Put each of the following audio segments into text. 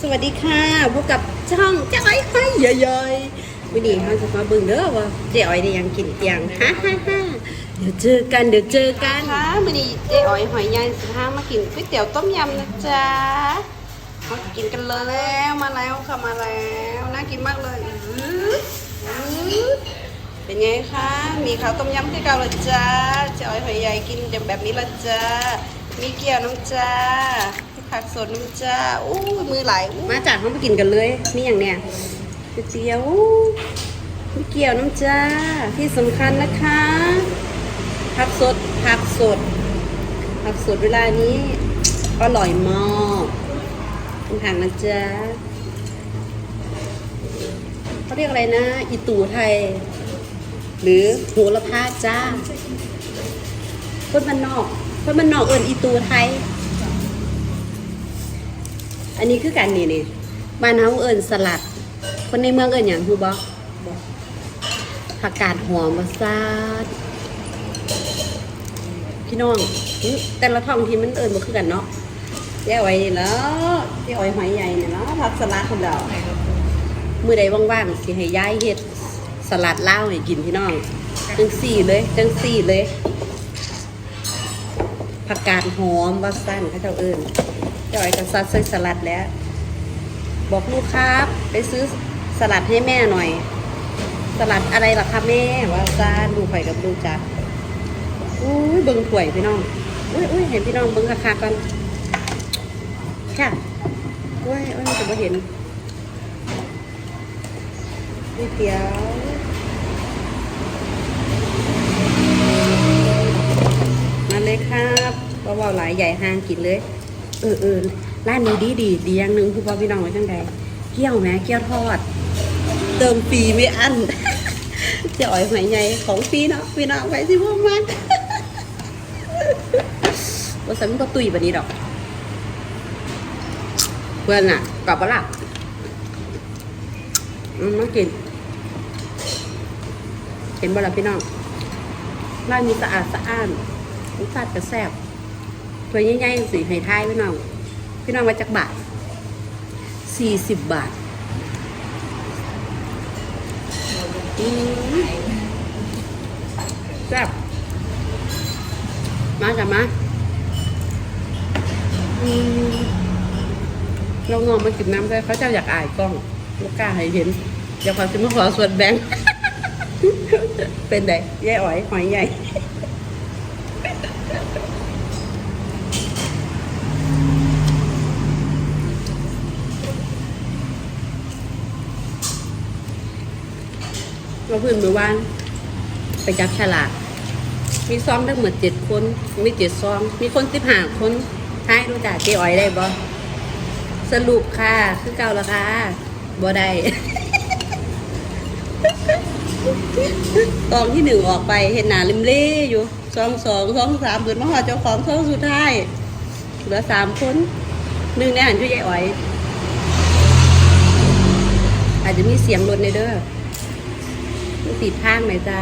สวัสดีค่ะพบกับช่องเจ้าอ้อยห้อยเยยๆวันนี้เราจะมาเบิ่งเด้อว่าเจ้าอ้อยได้ยังกินเตียงฮ่าฮ่าฮ่าเดี๋ยวเจอกันเดี๋ยวเจอกันค่ะวันนี้เจ้าอ้อยหอยใหญ่สิพามากินก๋วยเตี๋ยวต้มยำนะจ๊ะมากินกันเลยแล้วมาแล้วค่ะมาแล้วน่ากินมากเลยเป็นไงคะมีข้าวต้มยำที่เก่าละจ้าเจ้าอ้อยหอยใหญ่กินแบบนี้ละจ้ามีเกี๊ยวน้ำจ้า ผักสดน้ำจ้าอู้มือไหลอู้มาจากเขามากินกันเลยมีอย่างเนี้ยก๋วยเตี๋ยวอู้มีเกี๊ยวน้ำจ้าที่สำคัญนะคะ ผักสดผักสด ผักสดเวลานี้อร่อยมากเป็นถังนะจ๊ะเขาเรียกอะไรนะ อีตูไทย หรือโหระพาจ้าคนมันนอกคนมันนอกเอินอีตูไทย อันนี้คือการนี่นี่บ้านเฮาเอิญสลัด คนในเมืองเอิญอย่างฮู้บ่ผักกาดหอมมาซาดพี่น้องแต่ละท้องที่มันเอิญบ่คือกันเนาะเจ้าอ้อยแล้วเจ้าอ้อยหอยใหญ่เนี่ยเนาะผักสลัดของเรามื้อใดว่างๆสิให้ยายเฮ็ดสลัดเลาให้กินพี่น้องจังสี่เลยจังสี่เลยผักกาดหอมว่าสั้นเขาเจ้าเอิญ จอ้ก็ซัดใส่สลัดแล้ว บอกลูกครับ ไปซื้อสลัดให้แม่หน่อย สลัดอะไรล่ะคะแม่ว่าซ่าดูไข่กับลูกจ้ะอุ้ยเบิ้งถ้วยพี่น้องอุ้ยอุ้ยเห็นพี่น้องเบิ้งราคาก่อนค่ะอุ้ยอุ้ยจะมาเห็นก๋วยเตี๋ยวมาเลยครับเบาๆหลายใหญ่ห้างกินเลย เออเออร้านนี้ดีดีดีอย่างหนึ่งคือพ่อพี่น้องไว้จังใดเกี๊ยวแหม่เกี๊ยวทอด เติมฟีไม่อั้นเจะอ่อยหอยใหญ่ของฟีเนาะพี่น้องไปสิพวกมันว่าสมันก็ตุยแบบนี้ดอก เพื่อนน่ะกรอบปะล่ะมากิน เห็นบ่ล่ะพี่น้องร้านนี้สะอาดสะอ้านรสชาติก็แซ่บ ตัวใหญ่ๆสิให้ทายพี่น้อง พี่น้องมาจากบาทสี่สิบบาทแซ่บมาจ้ะมาเรางอมากินน้ำได้เขาเจ้าอยากอายกล้องลูกกล้าให้เห็น อยากขอสิมาขอส่วนแบ่งเป็นไดแย่อ๋อยหอยใหญ่ เพื่อนมือวานไปจับฉลากมีซองทั้งหมดเจ็ดคนมีเจ็ดซอง มีคนสิบห้าคนท้ายรู้จักเจ๊อ๋อยได้บ่สรุปค่ะ คือเก่าละค่ะบ่ได้ตอนที่หนึ่งออกไปเห็นหนาลิมเล่อยู่สองสองสองสามเกิดมาหอเจ้าของท้องสุดท้ายเหลือสามคนหนึ่งในหันชื่อยายอ๋อย อาจจะมีเสียงรถในเด้อ มันติดทางไหมจ้า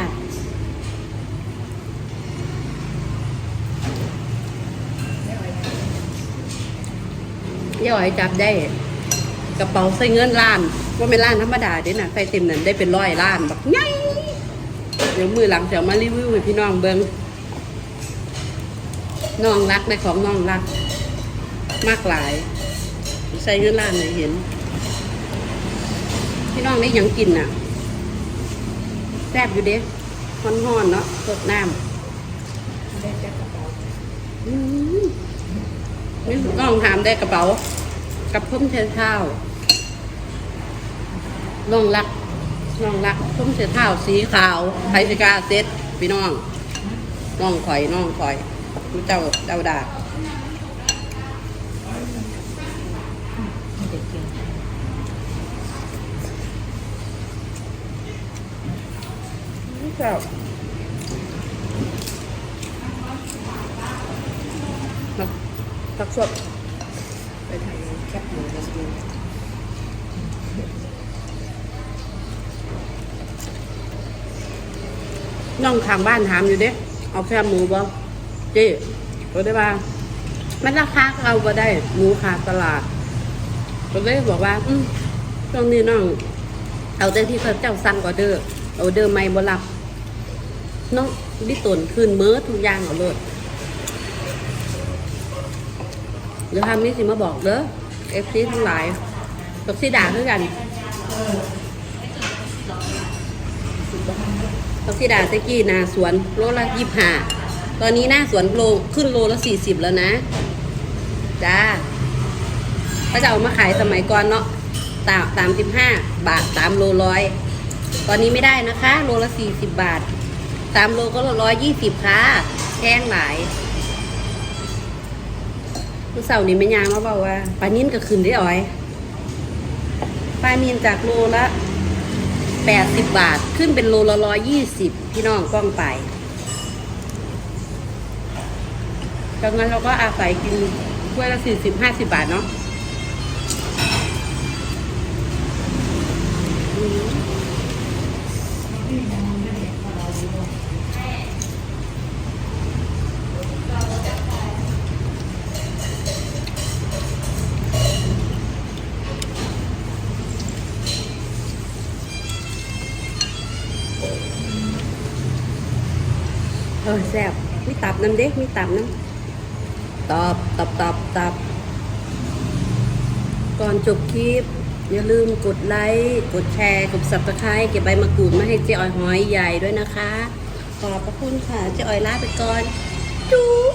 ยายอ๋อยจับได้ กระเป๋าใส่เงินล้านว่าเป็นล้านธรรมดาเด้น่ะใส่เต็มนั้นได้เป็นร้อยล้านแบบไงเดี๋ยวมือหลังจะเอามารีวิวให้พี่น้องเบิงน้องรักในของน้องรัก มากหลาย ใส่เงินล้านให้เห็น พี่น้องได้ยังกินน่ะ แซ่บอยู่เด้ฮ้อนๆเนาะสดน้ำอืมนี่น้องถามได้กระเป๋า กับพุ่มเชนเท้าน้องรักน้องรักพุ่มเชนเท้าสีขาวไทยสกาเซ็ตพี่น้องน้องข่อยน้องข่อยเจ้าเจ้าดา จ้าผักผักสดไปถ่ายแคปหมูมาดูน้องทางบ้านถามอยู่เด้เอาแคบหมูบ่เจ๊ก็ได้ว่า มันราคาเราบ่ได้ หมูขาดตลาดตก็เลยบอกว่า อืมตรงนี้น้อง เอาแต่ที่พระเจ้าสั่งก็เด้อเอาเด้อไม่บ่รับ เนาะดิตนคืนเมื่อทุกอย่างเอาโลดเดี๋ยวทำนี้สิมาบอกเด้อเอฟซีทั้งหลายกับซีด่าคือกันกับซีด่าเซกี้นาสวนโลละยี่ห้าตอนนี้หน้าสวนโลขึ้นโลละสี่สิบแล้วนะจ้าก็จะเอามาขายสมัยก่อนเนาะตามสามสิบห้าบาทสามโลร้อย ตอนนี้ไม่ได้นะคะ โลละสี่สิบบาท สามโลก็ร้อยยี่สิบค่ะแพงหลายลูกสาวนี่ไม่ยางมาบอกว่าปลานิ่นก็ขึ้นได้อ๋อยปลานิ่นจากโลละแปดสิบบาทขึ้นเป็นโลละร้อยยี่สิบพี่น้องกล้องไปจากนั้นเราก็อาศัยกินถ้วยละสี่สิบห้าสิบบาทเนาะ อแซ่บมีตับน้ำเด็กมีตับน้ำตอบตอบตอบตอบก่อนจบคลิป อย่าลืมกดไลค์กดแชร์กดสับตะไคร้เก็บใบมะกรูดมาให้เจ๊อ้อยหอยใหญ่ด้วยนะคะ ขอบพระคุณค่ะเจ๊อ้อยลาไปก่อนจุ๊บ